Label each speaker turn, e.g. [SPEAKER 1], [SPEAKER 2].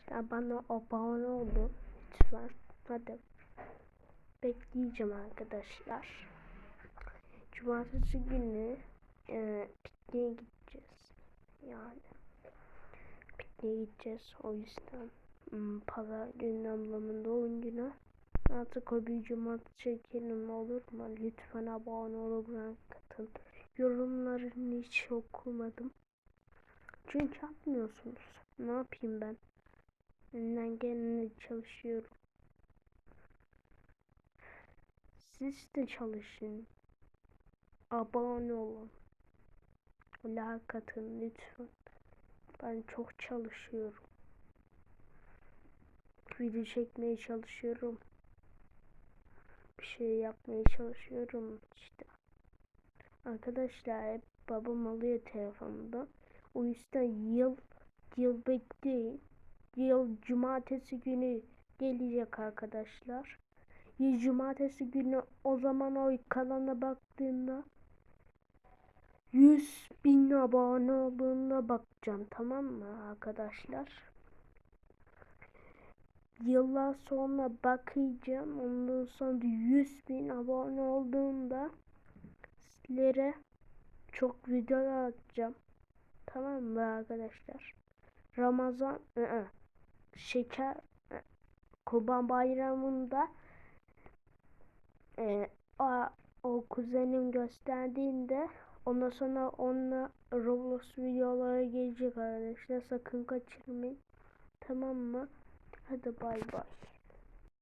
[SPEAKER 1] arkadaşlar bana abone olun lütfen. Hadi. Bekleyeceğim arkadaşlar. Cumartesi günü e, pikniğe gideceğiz. Yani pikniğe gideceğiz. O yüzden hmm, pazar günü ablamın doğum günü. Artık o bir cumartesi çekelim olur mu? Lütfen abone olun katın. Yorumlarını hiç okumadım. Çünkü atmıyorsunuz. Ne yapayım ben? Elinden gelene çalışıyorum. Siz de çalışın. Abone olun. Like atın lütfen. Ben çok çalışıyorum. Video çekmeye çalışıyorum. Bir şey yapmaya çalışıyorum işte. Arkadaşlar hep babam alıyor telefonda. O yüzden yıl yıl bekleyin. Yıl cumartesi günü gelecek arkadaşlar. Cumartesi günü o zaman o kanala baktığımda 100 bin abone olduğunda bakacağım tamam mı arkadaşlar? Yıllar sonra bakacağım. Ondan sonra 100 bin abone olduğunda sizlere çok video atacağım. Tamam mı arkadaşlar? Ramazan ı -ı, şeker Kurban Bayramı'nda e, o, o kuzenim gösterdiğinde ondan sonra onunla Roblox videoları gelecek arkadaşlar. Sakın kaçırmayın. Tamam mı? Hadi bay bay.